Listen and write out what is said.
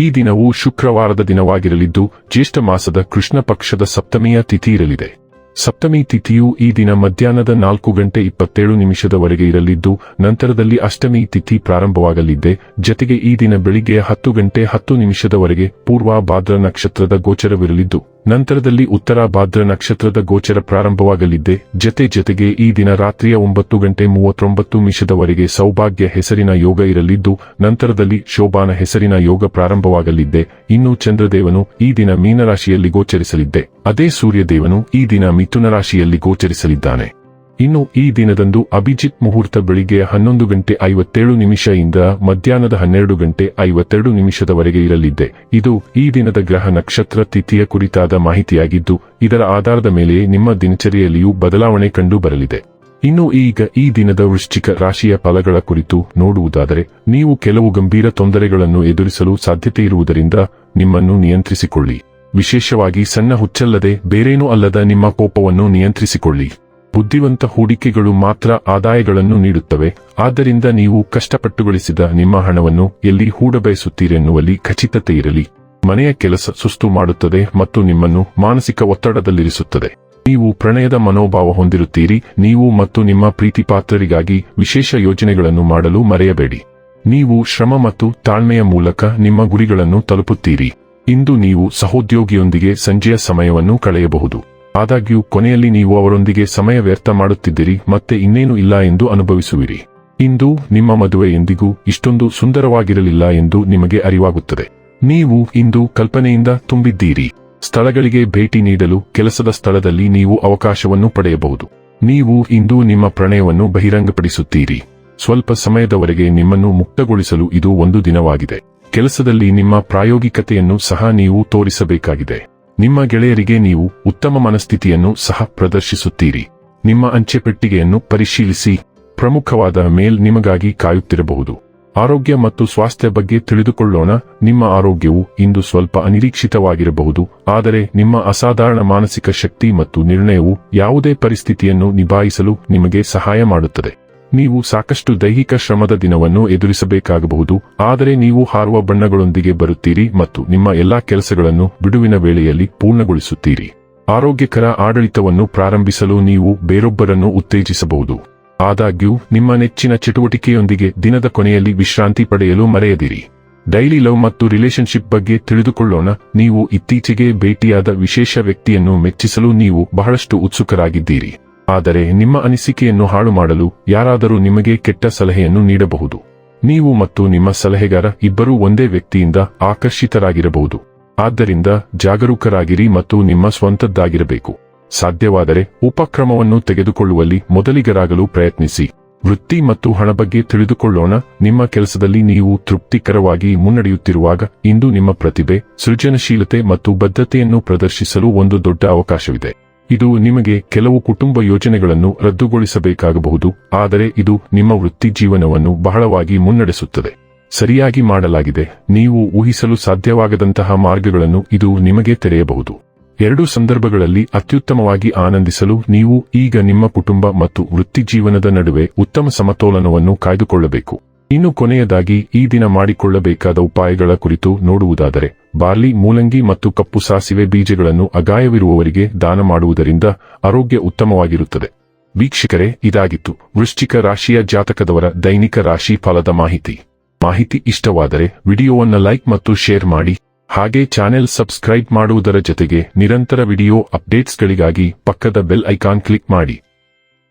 ಈ ದಿನವು ಶುಕ್ರವಾರದ ದಿನವಾಗಿರಲಿದ್ದು, ಜ್ಯೇಷ್ಠ ಮಾಸದ ಕೃಷ್ಣ ಪಕ್ಷದ ಸಪ್ತಮಿಯ ತಿಥಿ ಇರಲಿದೆ ಸಪ್ತಮಿ ತಿಥಿಯು ಈ ದಿನ ಮಧ್ಯಾಹ್ನದ ನಾಲ್ಕು ಗಂಟೆ ಇಪ್ಪತ್ತೇಳು ನಿಮಿಷದವರೆಗೆ ಇರಲಿದ್ದು, ನಂತರದಲ್ಲಿ ಅಷ್ಟಮಿ ತಿಥಿ ಪ್ರಾರಂಭವಾಗಲಿದ್ದೆ. ಜತೆಗೆ ಈ ದಿನ ಬೆಳಿಗ್ಗೆ ಹತ್ತು ಗಂಟೆ ಹತ್ತು ನಿಮಿಷದವರೆಗೆ ಪೂರ್ವ ಭಾದ್ರ ನಕ್ಷತ್ರದ ಗೋಚರವಿರಲಿದ್ದು ನಂತರದಲ್ಲಿ ಉತ್ತರ ಭಾದ್ರ ನಕ್ಷತ್ರದ ಗೋಚರ ಪ್ರಾರಂಭವಾಗಲಿದ್ದೆ. ಜತೆ ಜತೆಗೆ ಈ ದಿನ ರಾತ್ರಿಯ ಒಂಬತ್ತು ಗಂಟೆ ಮೂವತ್ತೊಂಬತ್ತು ನಿಮಿಷದವರೆಗೆ ಸೌಭಾಗ್ಯ ಹೆಸರಿನ ಯೋಗ ಇರಲಿದ್ದು, ನಂತರದಲ್ಲಿ ಶೋಭಾನ ಹೆಸರಿನ ಯೋಗ ಪ್ರಾರಂಭವಾಗಲಿದ್ದೆ. ಇನ್ನು ಚಂದ್ರದೇವನು ಈ ದಿನ ಮೀನರಾಶಿಯಲ್ಲಿ ಗೋಚರಿಸಲಿದ್ದೆ. ಅದೇ ಸೂರ್ಯದೇವನು ಈ ದಿನ ಮಿಥುನ ರಾಶಿಯಲ್ಲಿ ಗೋಚರಿಸಲಿದ್ದಾನೆ. ಇನ್ನು ಈ ದಿನದಂದು ಅಭಿಜಿತ್ ಮುಹೂರ್ತ ಬೆಳಿಗ್ಗೆ ಹನ್ನೊಂದು ಗಂಟೆ ಐವತ್ತೇಳು ನಿಮಿಷದಿಂದ ಮಧ್ಯಾಹ್ನದ ಹನ್ನೆರಡು ಗಂಟೆ ಐವತ್ತೆರಡು ನಿಮಿಷದವರೆಗೆ ಇರಲಿದೆ ಇದು ಈ ದಿನದ ಗ್ರಹ ನಕ್ಷತ್ರ ತಿಥಿಯ ಕುರಿತಾದ ಮಾಹಿತಿಯಾಗಿದ್ದು, ಇದರ ಆಧಾರದ ಮೇಲೆ ನಿಮ್ಮ ದಿನಚರಿಯಲ್ಲಿಯೂ ಬದಲಾವಣೆ ಕಂಡು ಬರಲಿದೆ ಇನ್ನು ಈಗ ಈ ದಿನದ ವೃಶ್ಚಿಕ ರಾಶಿಯ ಫಲಗಳ ಕುರಿತು ನೋಡುವುದಾದರೆ, ನೀವು ಕೆಲವು ಗಂಭೀರ ತೊಂದರೆಗಳನ್ನು ಎದುರಿಸಲು ಸಾಧ್ಯತೆ ಇರುವುದರಿಂದ ನಿಮ್ಮನ್ನು ನಿಯಂತ್ರಿಸಿಕೊಳ್ಳಿ. ವಿಶೇಷವಾಗಿ ಸಣ್ಣ ಹುಚ್ಚಲ್ಲದೆ, ಬೇರೇನೂ ಅಲ್ಲದ ನಿಮ್ಮ ಕೋಪವನ್ನು ನಿಯಂತ್ರಿಸಿಕೊಳ್ಳಿ. ಬುದ್ಧಿವಂತ ಹೂಡಿಕೆಗಳು ಮಾತ್ರ ಆದಾಯಗಳನ್ನು ನೀಡುತ್ತವೆ. ಆದ್ದರಿಂದ ನೀವು ಕಷ್ಟಪಟ್ಟು ಗಳಿಸಿದ ನಿಮ್ಮ ಹಣವನ್ನು ಎಲ್ಲಿ ಹೂಡಬಯಸುತ್ತೀರೆನ್ನುವಲ್ಲಿ ಖಚಿತತೆ ಇರಲಿ. ಮನೆಯ ಕೆಲಸ ಸುಸ್ತು ಮಾಡುತ್ತದೆ ಮತ್ತು ನಿಮ್ಮನ್ನು ಮಾನಸಿಕ ಒತ್ತಡದಲ್ಲಿರಿಸುತ್ತದೆ. ನೀವು ಪ್ರಣಯದ ಮನೋಭಾವ ಹೊಂದಿರುತ್ತೀರಿ. ನೀವು ಮತ್ತು ನಿಮ್ಮ ಪ್ರೀತಿಪಾತ್ರರಿಗಾಗಿ ವಿಶೇಷ ಯೋಜನೆಗಳನ್ನು ಮಾಡಲು ಮರೆಯಬೇಡಿ. ನೀವು ಶ್ರಮ ಮತ್ತು ತಾಳ್ಮೆಯ ಮೂಲಕ ನಿಮ್ಮ ಗುರಿಗಳನ್ನು ತಲುಪುತ್ತೀರಿ. ಇಂದು ನೀವು ಸಹೋದ್ಯೋಗಿಯೊಂದಿಗೆ ಸಂಜೆಯ ಸಮಯವನ್ನು ಕಳೆಯಬಹುದು. ಆದಾಗ್ಯೂ, ಕೊನೆಯಲ್ಲಿ ನೀವು ಅವರೊಂದಿಗೆ ಸಮಯ ವ್ಯರ್ಥ ಮಾಡುತ್ತಿದ್ದೀರಿ ಮತ್ತೆ ಇನ್ನೇನು ಇಲ್ಲ ಎಂದು ಅನುಭವಿಸುವಿರಿ. ಇಂದು ನಿಮ್ಮ ಮದುವೆ ಎಂದಿಗೂ ಇಷ್ಟೊಂದು ಸುಂದರವಾಗಿರಲಿಲ್ಲ ಎಂದು ನಿಮಗೆ ಅರಿವಾಗುತ್ತದೆ. ನೀವು ಇಂದು ಕಲ್ಪನೆಯಿಂದ ತುಂಬಿದ್ದೀರಿ. ಸ್ಥಳಗಳಿಗೆ ಭೇಟಿ ನೀಡಲು ಕೆಲಸದ ಸ್ಥಳದಲ್ಲಿ ನೀವು ಅವಕಾಶವನ್ನು ಪಡೆಯಬಹುದು. ನೀವು ಇಂದು ನಿಮ್ಮ ಪ್ರಣಯವನ್ನು ಬಹಿರಂಗಪಡಿಸುತ್ತೀರಿ. ಸ್ವಲ್ಪ ಸಮಯದವರೆಗೆ ನಿಮ್ಮನ್ನು ಮುಕ್ತಗೊಳಿಸಲು ಇದು ಒಂದು ದಿನವಾಗಿದೆ. ಕೆಲಸದಲ್ಲಿ ನಿಮ್ಮ ಪ್ರಾಯೋಗಿಕತೆಯನ್ನು ಸಹ ನೀವು ತೋರಿಸಬೇಕಾಗಿದೆ. ನಿಮ್ಮ ಗೆಳೆಯರಿಗೆ ನೀವು ಉತ್ತಮ ಮನಸ್ಥಿತಿಯನ್ನು ಸಹ ಪ್ರದರ್ಶಿಸುತ್ತೀರಿ. ನಿಮ್ಮ ಅಂಚೆ ಪೆಟ್ಟಿಗೆಯನ್ನು ಪರಿಶೀಲಿಸಿ, ಪ್ರಮುಖವಾದ ಮೇಲ್ ನಿಮಗಾಗಿ ಕಾಯುತ್ತಿರಬಹುದು. ಆರೋಗ್ಯ ಮತ್ತು ಸ್ವಾಸ್ಥ್ಯ ಬಗ್ಗೆ ತಿಳಿದುಕೊಳ್ಳೋಣ, ನಿಮ್ಮ ಆರೋಗ್ಯವು ಇಂದು ಸ್ವಲ್ಪ ಅನಿರೀಕ್ಷಿತವಾಗಿರಬಹುದು, ಆದರೆ ನಿಮ್ಮ ಅಸಾಧಾರಣ ಮಾನಸಿಕ ಶಕ್ತಿ ಮತ್ತು ನಿರ್ಣಯವು ಯಾವುದೇ ಪರಿಸ್ಥಿತಿಯನ್ನು ನಿಭಾಯಿಸಲು ನಿಮಗೆ ಸಹಾಯ ಮಾಡುತ್ತದೆ. ನೀವು ಸಾಕಷ್ಟು ದೈಹಿಕ ಶ್ರಮದ ದಿನವನ್ನು ಎದುರಿಸಬೇಕಾಗಬಹುದು, ಆದರೆ ನೀವು ಹಾರುವ ಬಣ್ಣಗಳೊಂದಿಗೆ ಬರುತ್ತೀರಿ ಮತ್ತು ನಿಮ್ಮ ಎಲ್ಲಾ ಕೆಲಸಗಳನ್ನು ಬಿಡುವಿನ ವೇಳೆಯಲ್ಲಿ ಪೂರ್ಣಗೊಳಿಸುತ್ತೀರಿ. ಆರೋಗ್ಯಕರ ಆಡಳಿತವನ್ನು ಪ್ರಾರಂಭಿಸಲು ನೀವು ಬೇರೊಬ್ಬರನ್ನು ಉತ್ತೇಜಿಸಬಹುದು. ಆದಾಗ್ಯೂ, ನಿಮ್ಮ ನೆಚ್ಚಿನ ಚಟುವಟಿಕೆಯೊಂದಿಗೆ ದಿನದ ಕೊನೆಯಲ್ಲಿ ವಿಶ್ರಾಂತಿ ಪಡೆಯಲು ಮರೆಯದಿರಿ. ಡೈಲಿ ಲವ್ ಮತ್ತು ರಿಲೇಶನ್ಶಿಪ್ ಬಗ್ಗೆ ತಿಳಿದುಕೊಳ್ಳೋಣ, ನೀವು ಇತ್ತೀಚೆಗೆ ಭೇಟಿಯಾದ ವಿಶೇಷ ವ್ಯಕ್ತಿಯನ್ನು ಮೆಚ್ಚಿಸಲು ನೀವು ಬಹಳಷ್ಟು ಉತ್ಸುಕರಾಗಿದ್ದೀರಿ. ಆದರೆ ನಿಮ್ಮ ಅನಿಸಿಕೆಯನ್ನು ಹಾಳು ಮಾಡಲು ಯಾರಾದರೂ ನಿಮಗೆ ಕೆಟ್ಟ ಸಲಹೆಯನ್ನು ನೀಡಬಹುದು. ನೀವು ಮತ್ತು ನಿಮ್ಮ ಸಲಹೆಗಾರ ಇಬ್ಬರೂ ಒಂದೇ ವ್ಯಕ್ತಿಯಿಂದ ಆಕರ್ಷಿತರಾಗಿರಬಹುದು. ಆದ್ದರಿಂದ ಜಾಗರೂಕರಾಗಿರಿ ಮತ್ತು ನಿಮ್ಮ ಸ್ವಂತದ್ದಾಗಿರಬೇಕು. ಸಾಧ್ಯವಾದರೆ ಉಪಕ್ರಮವನ್ನು ತೆಗೆದುಕೊಳ್ಳುವಲ್ಲಿ ಮೊದಲಿಗರಾಗಲು ಪ್ರಯತ್ನಿಸಿ. ವೃತ್ತಿ ಮತ್ತು ಹಣ ಬಗ್ಗೆ ತಿಳಿದುಕೊಳ್ಳೋಣ. ನಿಮ್ಮ ಕೆಲಸದಲ್ಲಿ ನೀವು ತೃಪ್ತಿಕರವಾಗಿ ಮುನ್ನಡೆಯುತ್ತಿರುವಾಗ ಇಂದು ನಿಮ್ಮ ಪ್ರತಿಭೆ, ಸೃಜನಶೀಲತೆ ಮತ್ತು ಬದ್ಧತೆಯನ್ನು ಪ್ರದರ್ಶಿಸಲು ಒಂದು ದೊಡ್ಡ ಅವಕಾಶವಿದೆ. ಇದು ನಿಮಗೆ ಕೆಲವು ಕುಟುಂಬ ಯೋಜನೆಗಳನ್ನು ರದ್ದುಗೊಳಿಸಬೇಕಾಗಬಹುದು, ಆದರೆ ಇದು ನಿಮ್ಮ ವೃತ್ತಿ ಜೀವನವನ್ನು ಬಹಳವಾಗಿ ಮುನ್ನಡೆಸುತ್ತದೆ. ಸರಿಯಾಗಿ ಮಾಡಲಾಗಿದೆ, ನೀವು ಊಹಿಸಲು ಸಾಧ್ಯವಾಗದಂತಹ ಮಾರ್ಗಗಳನ್ನು ಇದು ನಿಮಗೆ ತೆರೆಯಬಹುದು. ಎರಡು ಸಂದರ್ಭಗಳಲ್ಲಿ ಅತ್ಯುತ್ತಮವಾಗಿ ಆನಂದಿಸಲು ನೀವು ಈಗ ನಿಮ್ಮ ಕುಟುಂಬ ಮತ್ತು ವೃತ್ತಿ ಜೀವನದ ನಡುವೆ ಉತ್ತಮ ಸಮತೋಲನವನ್ನು ಕಾಯ್ದುಕೊಳ್ಳಬೇಕು. ಇನ್ನು ಕೊನೆಯದಾಗಿ ಈ ದಿನ ಮಾಡಿಕೊಳ್ಳಬೇಕಾದ ಉಪಾಯಗಳ ಕುರಿತು ನೋಡುವುದಾದರೆ, ಬಾರ್ಲಿ, ಮೂಲಂಗಿ ಮತ್ತು ಕಪ್ಪು ಸಾಸಿವೆ ಬೀಜಗಳನ್ನು ಅಗಾಯವಿರುವವರಿಗೆ ದಾನ ಮಾಡುವುದರಿಂದ ಆರೋಗ್ಯ ಉತ್ತಮವಾಗಿರುತ್ತದೆ. ವೀಕ್ಷಕರೇ, ಇದಾಗಿತ್ತು. ವೃಶ್ಚಿಕ ರಾಶಿಯ ಜಾತಕದವರ ದೈನಿಕ ರಾಶಿ ಫಲದ ಮಾಹಿತಿ. ಮಾಹಿತಿ ಇಷ್ಟವಾದರೆ ವಿಡಿಯೋವನ್ನ ಲೈಕ್ ಮತ್ತು ಶೇರ್ ಮಾಡಿ. ಹಾಗೆ ಚಾನೆಲ್ ಸಬ್ಸ್ಕ್ರೈಬ್ ಮಾಡುವುದರ ಜೊತೆಗೆ ನಿರಂತರ ವಿಡಿಯೋ ಅಪ್ಡೇಟ್ಸ್ಗಳಿಗಾಗಿ ಪಕ್ಕದ ಬೆಲ್ ಐಕಾನ್ ಕ್ಲಿಕ್ ಮಾಡಿ.